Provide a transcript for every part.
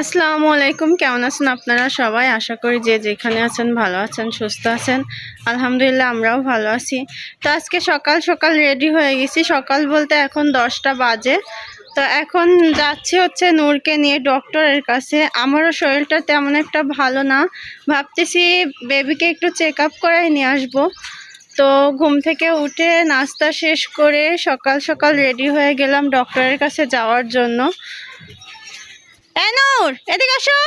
আসসালামু আলাইকুম, কেমন আছেন আপনারা সবাই? আশা করি যে যেখানে আছেন ভালো আছেন, সুস্থ আছেন। আলহামদুলিল্লাহ, আমরাও ভালো আছি। তো আজকে সকাল সকাল রেডি হয়ে গেছি। সকাল বলতে এখন দশটা বাজে। তো এখন যাচ্ছি হচ্ছে নূরকে নিয়ে ডক্টরের কাছে। আমারও শরীরটা তেমন একটা ভালো না। ভাবতেছি বেবিকে একটু চেক আপ করাই নিয়ে আসব। তো ঘুম থেকে উঠে নাস্তা শেষ করে সকাল সকাল রেডি হয়ে গেলাম ডক্টরের কাছে যাওয়ার জন্য। এই নূর, এদিকে আসো।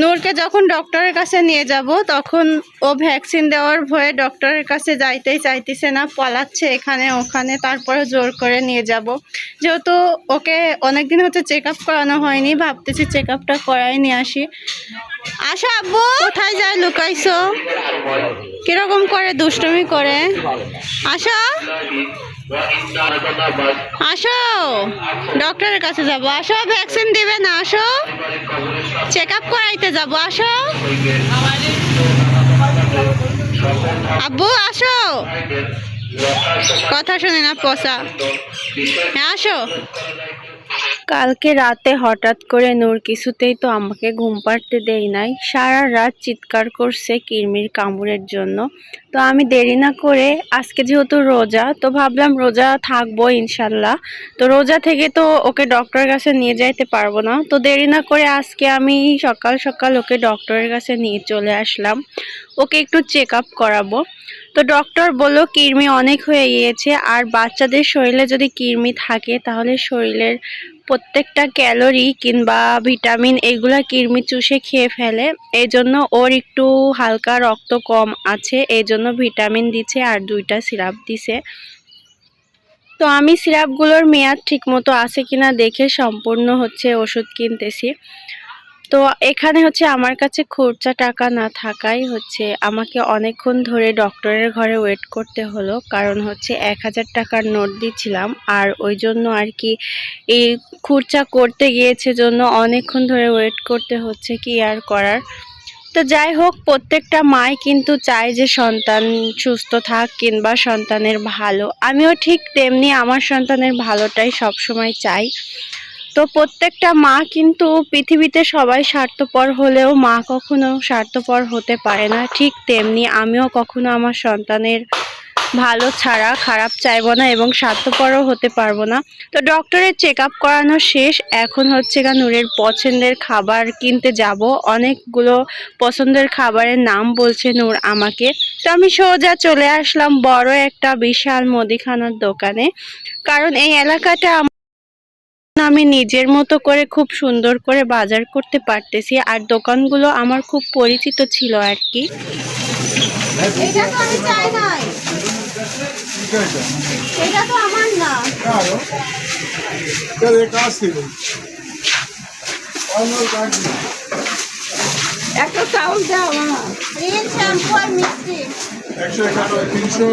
নূরকে যখন ডক্টরের কাছে নিয়ে যাব, তখন ও ভ্যাকসিন দেওয়ার ভয়ে ডক্টরের কাছে যাইতেই চাইতেছে না, পালাচ্ছে এখানে ওখানে, তারপরে জোর করে নিয়ে যাব। যেহেতু ওকে অনেকদিন হচ্ছে চেক আপ করানো হয়নি, ভাবতেছি চেক আপটা করাই নিয়ে আসি। আসো আব্বু, কোথায় যায় লুকাইছো? কীরকম করে দুষ্টুমি করে? আসো। আসো। ডক্টরের কাছে যাব। আসো ভ্যাকসিন দিবে না, আসো। চেক আপ করাইতে যাব, আসো। আব্বু, আসো। কথা শুনে না, পচা। হ্যাঁ আসো। কালকে রাতে হঠাৎ করে নূর কিছুতেই তো আমাকে ঘুম পাড়তে দেই নাই। সারা রাত চিৎকার করছে কিরমির কামড়ের জন্য। তো আমি দেরি না করে, আজকে যেহেতু রোজা, তো ভাবলাম রোজা থাকব ইনশাল্লাহ। তো রোজা থেকে তো ওকে ডক্টরের কাছে নিয়ে যাইতে পারব না। তো দেরি না করে আজকে আমি সকাল সকাল ওকে ডক্টরের কাছে নিয়ে চলে আসলাম। ওকে একটু চেক আপ করাবো। তো ডক্টর বলল, কৃমি অনেক হয়ে গিয়েছে। আর বাচ্চাদের শরীরে যদি কৃমি থাকে, তাহলে শরীরের প্রত্যেকটা ক্যালোরি কিংবা ভিটামিন এগুলা কৃমি চুষে খেয়ে ফেলে। এই জন্য ওর একটু হালকা রক্ত কম আছে এই জন্য ভিটামিন দিছে আর দুইটা সিরাপ দিছে। তো আমি সিরাপগুলোর মেয়াদ ঠিকমতো আছে কিনা দেখে সম্পূর্ণ হচ্ছে ওষুধ কিনতেছি। তো এখানে হচ্ছে আমার কাছে খরচা টাকা না থাকাই হচ্ছে আমাকে অনেকক্ষণ ধরে ডক্টরের ঘরে ওয়েট করতে হলো, কারণ হচ্ছে এক হাজার টাকার নোট দিচ্ছিলাম আর ওই জন্য আর কি এই খরচা করতে গিয়েছে জন্য অনেকক্ষণ ধরে ওয়েট করতে হচ্ছে কি আর করার। তো যাই হোক, প্রত্যেকটা মাই কিন্তু চায় যে সন্তান সুস্থ থাক কিংবা সন্তানের ভালো। আমিও ঠিক তেমনি আমার সন্তানের ভালোটাই সবসময় চাই। তো প্রত্যেকটা মা কিন্তু পৃথিবীতে সবাই স্বার্থপর হলেও মা কখনো স্বার্থপর হতে পারে না। ঠিক তেমনি আমিও কখনো আমার সন্তানের ভালো ছাড়া, খারাপ চাইব না এবং স্বার্থপরও হতে পারব না। তো ডক্টরের চেক আপ করানো শেষ। এখন হচ্ছে গা নূরের পছন্দের খাবার কিনতে যাব। অনেকগুলো পছন্দের খাবারের নাম বলছে নূর আমাকে। তো আমি সোজা চলে আসলাম বড় একটা বিশাল মুদিখানার দোকানে। কারণ এই এলাকাটা আমি নিজের মতো করে খুব সুন্দর করে বাজার করতে পারতেছি। আর দোকানগুলো আমার খুব পরিচিত ছিল আর কি। এটা তো আমি চাই নাই। এটা তো আমার না Claro. Ya de casi. Vamos aquí. একটা চাউল দাও আমার রিন শ্যাম্পু আর মিষ্টি একশো একান্ন তিনশো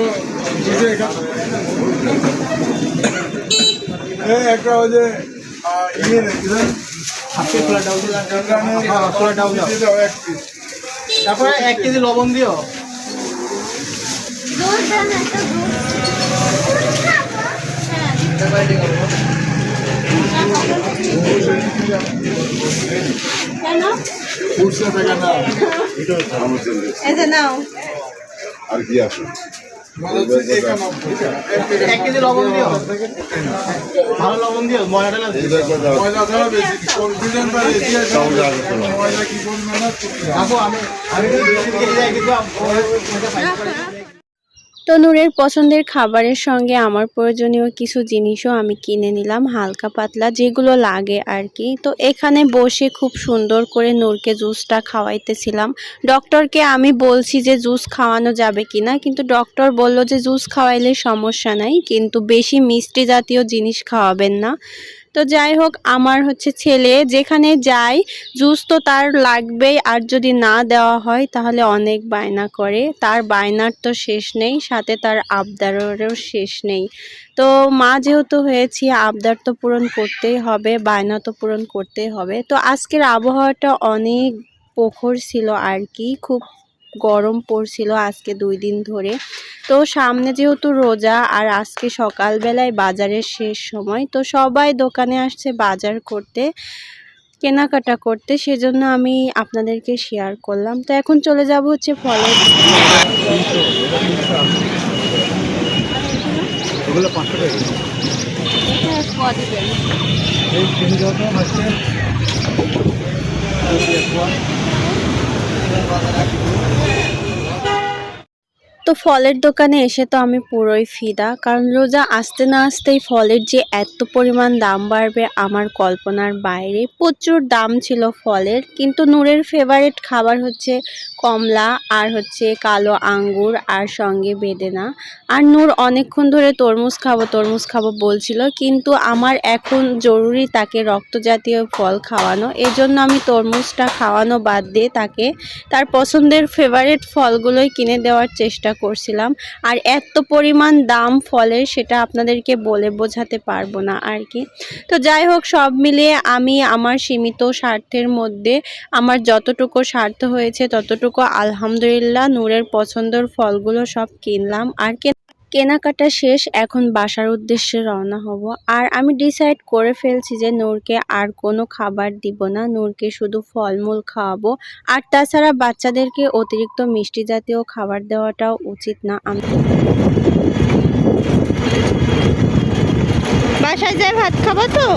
দুশো একান্ন এই একটা ওই যে ইয়ে? খোলা ডাউল হ্যাঁ, খোলা ডাউল। তারপরে এক কেজি লবণ দিও কেজি লবণ দিও ভালো লবণ দিও ময়দাটা না। ময়দা আর কি আছে? আমি আমি তো নূরের পছন্দের খাবারের সঙ্গে আমার প্রয়োজনীয় কিছু জিনিসও আমি কিনে নিলাম, হালকা পাতলা, যেগুলো লাগে আর কি তো এখানে বসে খুব সুন্দর করে নূরকে জুসটা খাওয়াইতেছিলাম। ডক্টরকে আমি বলছি যে, জুস খাওয়ানো যাবে কিনা? কিন্তু ডক্টর বলল যে, জুস খাওয়াইলে সমস্যা নাই, কিন্তু বেশি মিষ্টি জাতীয় জিনিস খাওয়াবেন না। তো যাই হোক, আমার হচ্ছে ছেলে, যেখানে যায় জুস তো তার লাগবেই, আর যদি না দেওয়া হয়, তাহলে অনেক বায়না করে। তার বায়নার তো শেষ নেই, সাথে তার আবদারেরও শেষ নেই। তো মা যেহেতু হয়েছি, আবদার তো পূরণ করতেই হবে, বায়না তো পূরণ করতেই হবে। তো আজকের আবহাওয়াটা অনেক প্রখর ছিল আর কি, খুব গরম পড়ছিল আজকে দুই দিন ধরে। তো সামনে যেহেতু রোজা আর আজকে সকালবেলায় বাজারের শেষ সময়, তো সবাই দোকানে আসছে বাজার করতে, কেনাকাটা করতে। সেজন্য আমি আপনাদেরকে শেয়ার করলাম। তো এখন চলে যাব হচ্ছে ফলের তো ফলের দোকানে এসে তো আমি পুরোই ফিদা। কারণ রোজা আসতে না আসতেই ফলের যে এত পরিমাণ দাম বাড়বে আমার কল্পনার বাইরে। প্রচুর দাম ছিল ফলের, কিন্তু নূরের ফেভারিট খাবার হচ্ছে কমলা আর হচ্ছে কালো আঙ্গুর আর সঙ্গে বেদেনা। আর নূর অনেকক্ষণ ধরে তরমুজ খাব তরমুজ খাব বলছিল, কিন্তু আমার এখন জরুরি তাকে রক্ত জাতীয় ফল খাওয়ানো। এজন্য আমি তরমুজটা খাওয়ানো বাদ দিয়ে তাকে তার পছন্দের ফেভারিট ফলগুলোই কিনে দেওয়ার চেষ্টা করছিলাম। আর এত পরিমাণ দাম ফলের সেটা আপনাদেরকে বলে বোঝাতে পারব না আর কি। তো যাই হোক, সব মিলিয়ে আমি আমার সীমিত স্বার্থের মধ্যে আমার যতটুকু স্বার্থ হয়েছে ততটুকু আলহামদুলিল্লাহ নূরের পছন্দের ফলগুলো সব কিনলাম। আর কেনাকাটা শেষ, এখন বাসার উদ্দেশ্যে রওনা হব। আর আমি ডিসাইড করে ফেলছি যে নূরকে আর কোনো খাবার দিব না। নূরকে শুধু ফলমূল খাওয়াবো। আর তাছাড়া বাচ্চাদেরকে অতিরিক্ত মিষ্টি জাতীয় খাবার দেওয়াটাও উচিত না। আমি বাসায় যাই ভাত খাবা তো?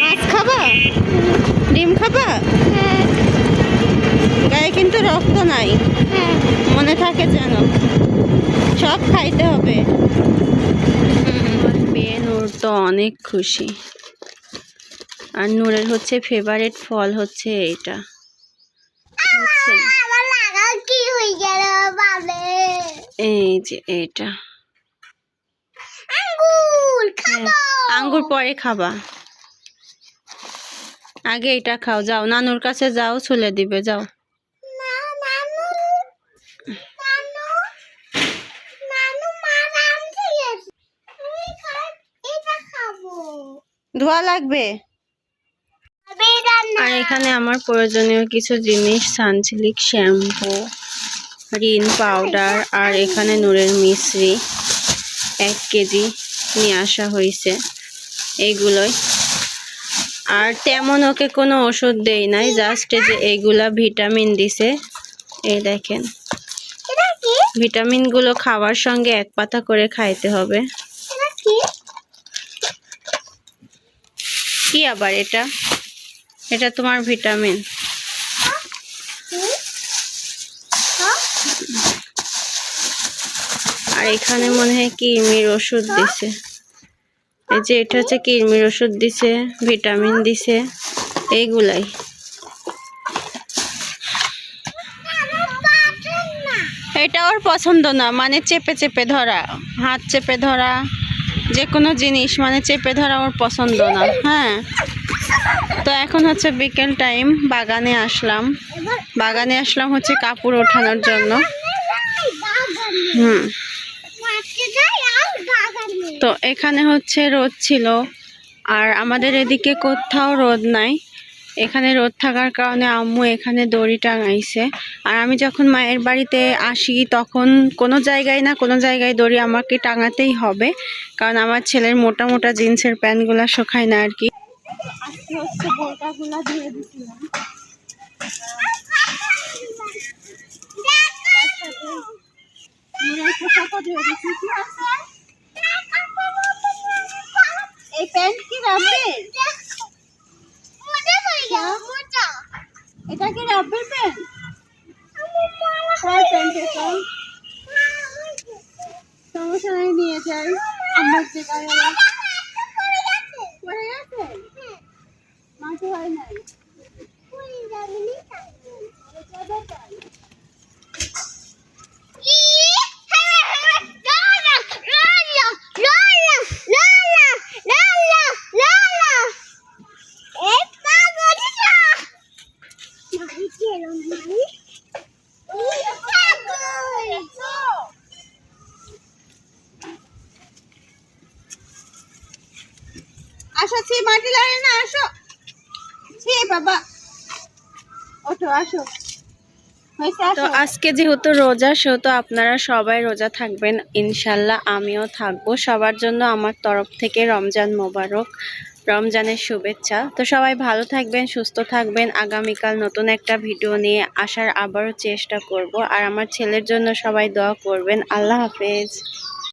মাছ খাবা? ডিম খাবা? গায়ে কিন্তু রক্ত নাই। মনে থাকে যেন। সব খাইতে হবে। নূর তো অনেক খুশি। আর নূরের হচ্ছে ফেভারিট ফল হচ্ছে বাবে এই যে এটা আঙ্গুর হ্যাঁ, আঙ্গুর পরে খাবা। আগে এটা খাও। যাও নানুর কাছে যাও ছুলে দিবে যাও না নানু নানু নানু মার আনতে গেছে আমি খা- এটা খাব ধোয়া লাগবে? আর এখানে আমার প্রয়োজনীয় কিছু জিনিস সানসিলিক শ্যাম্পু রিন পাউডার আর এখানে নূরের মিশ্রি এক কেজি নিয়ে আসা হয়েছে এইগুলোই আর তেমন ওকে কোনো ওষুধ দেই নাই জাস্ট যে এইগুলা ভিটামিন দিছে। এই দেখেন ভিটামিনগুলো খাওয়ার সঙ্গে এক পাতা করে খাইতে হবে। কি আবার এটা? এটা তোমার ভিটামিন। আর এখানে মনে হয় কিরমির ওষুধ দিছে। এই যে এটা হচ্ছে কিরমির ওষুধ দিছে, ভিটামিন দিছে, এইগুলাই। এটা ওর পছন্দ না মানে চেপে চেপে ধরা, হাত চেপে ধরা। যে কোনো জিনিস মানে চেপে ধরা ওর পছন্দ না। হ্যাঁ। তো এখন হচ্ছে বিকেল টাইম, বাগানে আসলাম। বাগানে আসলাম হচ্ছে কাপড় ওঠানোর জন্য। হুম। তো এখানে হচ্ছে রোদ ছিল। আর আমাদের এদিকে কোথাও রোদ নাই। এখানে রোদ থাকার কারণে আম্মু এখানে দড়ি টাঙাইছে। আর আমি যখন মায়ের বাড়িতে আসি, তখন কোনো জায়গায় না কোনো জায়গায় দড়ি আমাকে টাঙাতেই হবে। কারণ আমার ছেলের মোটা মোটা জিন্সের প্যান্টগুলো শুকায় না আর কি প্যান্ট কি রাব্বের এটা কি রাব্বের প্যান্ট কার প্যান্ট এটা সমস্যা নাই নিয়ে যাই আমার থেকে পড়ে গেছে মাঠে হয় নাই আসো ছি মাটি লাগে না আসো। ছি বাবা। ওঠো আসো। তো আজকে যেহেতু রোজা সেহেতু আপনারা সবাই রোজা থাকবেন ইনশাল্লাহ আমিও থাকব। সবার জন্য আমার তরফ থেকে রমজান মোবারক রমজানের শুভেচ্ছা। তো সবাই ভালো থাকবেন সুস্থ থাকবেন। আগামীকাল নতুন একটা ভিডিও নিয়ে আসার আবারও চেষ্টা করব। আর আমার ছেলের জন্য সবাই দোয়া করবেন। আল্লাহ হাফেজ।